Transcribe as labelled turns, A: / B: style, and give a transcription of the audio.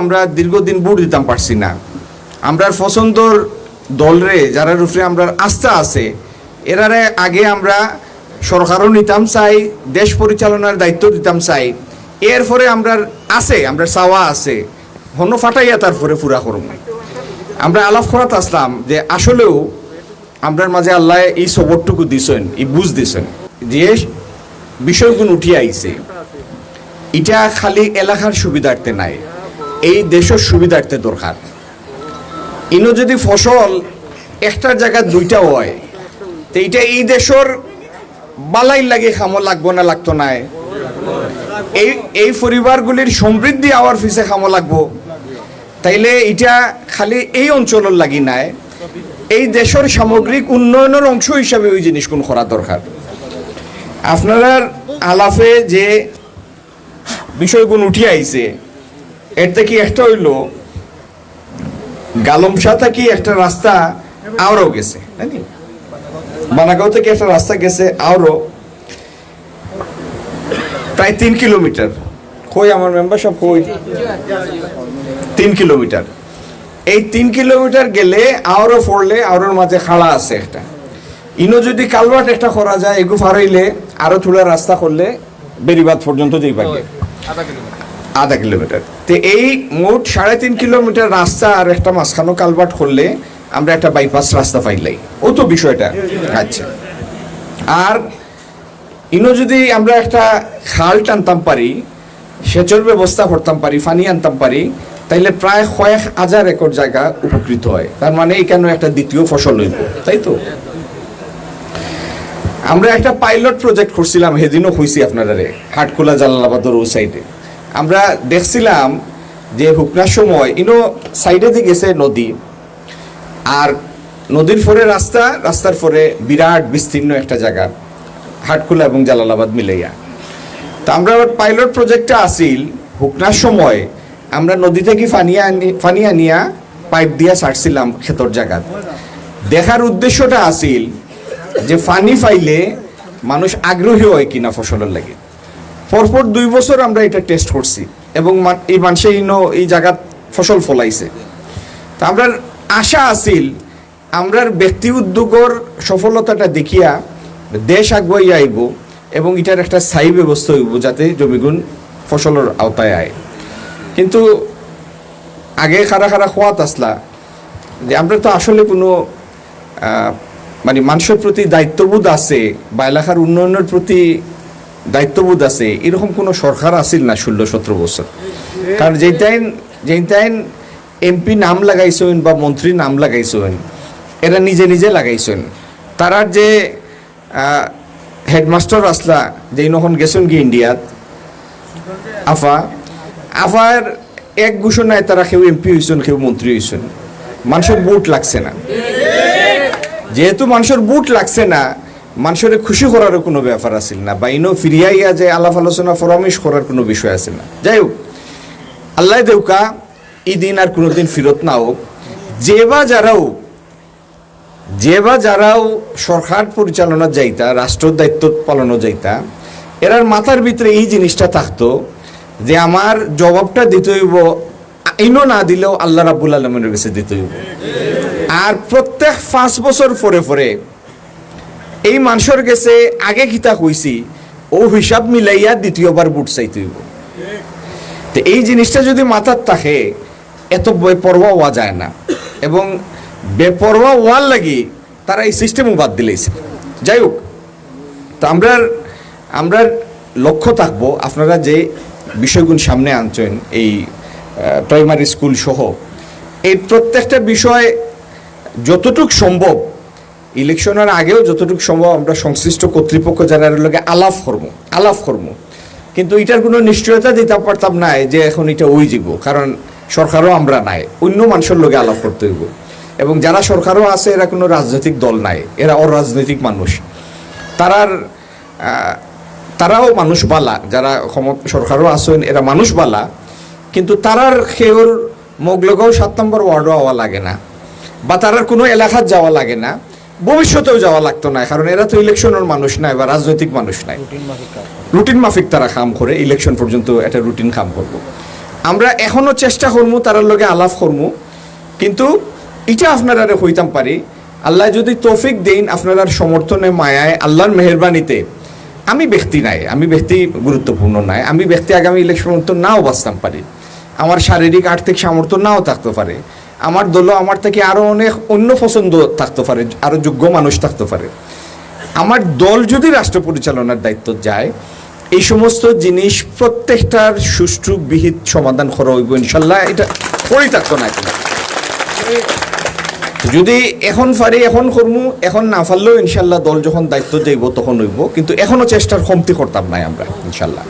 A: আমরা দীর্ঘদিন ভোট দিতাম পারছি না। আমরা পছন্দর দলরে, যারা রূপে আমরা আস্থা আছে, এরারে আগে আমরা সরকারও নিতাম চাই, দেশ পরিচালনার দায়িত্ব দিতাম চাই। এরপরে আমরা আছে আমরা চাওয়া আছে। হন ফাটাইয়া তারপরে পুরা করব আমরা আলাপ করাত আসলাম যে আসলেও আমরার মাঝে আল্লাহ এই সবরটুকু দিছেন, এই বুঝ দিছেন। যে বিষয়গুলো উঠিয়ে আইছে। এটা খালি এলাকার সুবিধার্থে নাই। এই দেশের সুবিধার্থে দরকার। ইনো যদি ফসল একটা জায়গা দুইটা হয়, তো এইটা এই দেশের বালাই লাগে খামো লাগবো না লাগতো না এই এই পরিবারগুলির সমৃদ্ধি আওয়ার ফিসে খামো লাগবো। তাইলে এটা খালি এই অঞ্চলের লাগি নাই। এই দেশের সামগ্রিক উন্নয়নের অংশ হিসাবে ওই জিনিসগুলো করা দরকার। আপনারা আলাফে যে বিষয়গুলো উঠি আইছে এর থেকে একটা হইল গালমসা থেকে একটা রাস্তা আরও গেছে বানাগাঁও থেকে একটা রাস্তা গেছে আরও প্রায় তিন কিলোমিটার। কই আমার মেম্বার সব কই? তিন কিলোমিটার। এই তিন কিলোমিটার গেলে আরও পড়লে আরোর মাঝে খাড়া আছে একটা। ইনো যদি কালভার্ট একটা করা যায়, এগু ফারাইলে আরও থোড়া রাস্তা করলে বেরিবাদ পর্যন্ত যেই পারবে। আধা কিলোমিটার। তো এই মোট সাড়ে তিন কিলোমিটার রাস্তা আর একটা মাঝখানো কালভার্ট করলে আমরা একটা বাইপাস রাস্তা পাইলাই। ও তো বিষয়টা। আচ্ছা। আর ইনো যদি আমরা একটা খাল টানতাম পারি, সেচের ব্যবস্থা করতাম পারি, পানি আনতাম পারি, তাইলে প্রায় কয়েক হাজার একর জায়গা উপকৃত হয়। তার মানে এখানে একটা দ্বিতীয় ফসল হইব, তাই তো? আমরা একটা পাইলট প্রজেক্ট করছিলাম, সেদিনও হয়েছি আপনারা হাটখোলা জালালাবাদর ওই সাইডে আমরা দেখছিলাম যে হুকনার সময়, ইনো সাইডে দিয়ে গেছে নদী, আর নদীর পরে রাস্তা, রাস্তার পরে বিরাট বিস্তীর্ণ একটা জায়গা, হাটকুলা এবং জালালাবাদ মিলাইয়া। তা আমরা পাইলট প্রজেক্টটা আসিল হুকনার সময়, আমরা নদী থেকে ফানিয়া আনি ফানি আনিয়া পাইপ দিয়া ছাড়ছিলাম ক্ষেতর জায়গা দেখার উদ্দেশ্যটা আসিল যে ফানি ফাইলে মানুষ আগ্রহী হয় কিনা ফসলের লাগে। পরপর দুই বছর আমরা এটা টেস্ট করছি এবং এই মানুষে এই জায়গাত ফসল ফলাইছে। তা আমরা আশা আছিল, আমরার ব্যক্তি উদ্যোগর সফলতাটা দেখিয়া দেশ আগুয়াই আইব এবং এটার একটা স্থায়ী ব্যবস্থা হইব যাতে জমিগুণ ফসলের আওতায় আয়। কিন্তু আগে খারা খারা খোয়াত আসলা, যে আমরা তো আসলে কোনো মানে মানুষের প্রতি দায়িত্ববোধ আছে, বা এলাকার উন্নয়নের প্রতি দায়িত্ববোধ আছে, এরকম কোনো সরকার আসিল না ষোলো সতেরো বছর। কারণ যেটাইন যেটাইন এমপি নাম লাগাইছেন বা মন্ত্রী নাম লাগাইছেন, এরা নিজে নিজে লাগাইছেন। তারার যে হেডমাস্টার আসলা যে নখন গেছেন কি ইন্ডিয়াত, আফা, আফার এক ঘোষণায় তারা কেউ এমপি হয়েছেন কেউ মন্ত্রী হয়েছেন মানুষের বুট লাগছে না। যেহেতু মানুষের বুট লাগছে না মানুষের খুশি করারও কোনো ব্যাপার আছিল না, বা ইনো ফিরিয়াইয়া যে আলাপ আলোচনা, পরামর্শ করার কোনো বিষয় আছে না। যাই হোক, আল্লাহ দেউকা এই দিন আর কোনোদিন ফিরত না হোক। যে বা যারাও যে বা যারাও সরকার পরিচালনা যাইতা রাষ্ট্র দায়িত্ব পালনও যাইতা, এরার মাথার ভিতরে এই জিনিসটা থাকতো যে আমার জবাবটা দিতে হইব আইনও না দিলেও আল্লাহ রাবুল আলমের কাছে দিতে হইব। আর প্রত্যেক পাঁচ বছর পরে পরে এই মানুষের কাছে আগে কিতা কইছি, ও হিসাব মিলাইয়া দ্বিতীয়বার বুট চাইতে হইব। তো এই জিনিসটা যদি মাথার থাকে, এত বেপরোয়া হওয়া যায় না। এবং বেপরোয়া হওয়ার লাগি তারা এই সিস্টেমও বাদ দিলেছে যাই হোক, তো আমরা আমরা লক্ষ্য থাকব আপনারা যে বিষয়গুলো সামনে আনছেন এই প্রাইমারি স্কুল সহ। এই প্রত্যেকটা বিষয় যতটুক সম্ভব ইলেকশনের আগেও যতটুকু সম্ভব আমরা সংশ্লিষ্ট কর্তৃপক্ষ যারা লগে আলাপ করব আলাপ করব। কিন্তু এটার কোনো নিশ্চয়তা দিতে পারতাম না যে এখন এটা ওই যাব, কারণ সরকারও আমরা নাই, অন্য মানুষের লগে আলাপ করতে হইব। এবং যারা সরকারও আছে, এরা কোনো রাজনৈতিক দল নাই, এরা অরাজনৈতিক মানুষ। তারার তারাও মানুষ বালা, যারা সরকারও আছেন, এরা মানুষ বালা। কিন্তু তারার খেয়র মোগলগাঁও সাত নম্বর ওয়ার্ডও হওয়া লাগে না, বা তারার কোনো এলাকাত যাওয়া লাগে না। ভবিষ্যতেও যাওয়া লাগতো না কারণ এরা তো ইলেকশনের মানুষ নাই বা রাজনৈতিক মানুষ নাই। রুটিন মাফিক তারা কাম করে ইলেকশন পর্যন্ত একটা রুটিন কাম করব। আমরা এখনও চেষ্টা করমু তারার লগে আলাপ করমু কিন্তু এটা আপনারা হইতাম পারি। আল্লাহ যদি তৌফিক দেন আপনার সমর্থনে মায়ায় আল্লাহর মেহরবানিতে। আমি ব্যক্তি নাই আমি ব্যক্তি গুরুত্বপূর্ণ নাই আমি ব্যক্তি আগামী ইলেকশন তো নাও বাঁচতাম পারি। আমার শারীরিক আর্থিক সামর্থ্য নাও থাকতে পারে। আমার দলও আমার থেকে আরও অনেক অন্য পছন্দ থাকতে পারে আরও যোগ্য মানুষ থাকতে পারে। আমার দল যদি রাষ্ট্র পরিচালনার দায়িত্ব যায়, এই সমস্ত জিনিস প্রত্যেকটার সুষ্ঠু, বিহিত সমাধান করা হইব ইনশাল্লাহ, এটা পরিত্যক্ত না যদি এখন পারি, এখন করমু, এখন না পারলেও ইনশাল্লাহ দল যখন দায়িত্ব যাইব তখন হইব, কিন্তু এখনও চেষ্টার কমতি করতাম নাই আমরা, ইনশাল্লাহ।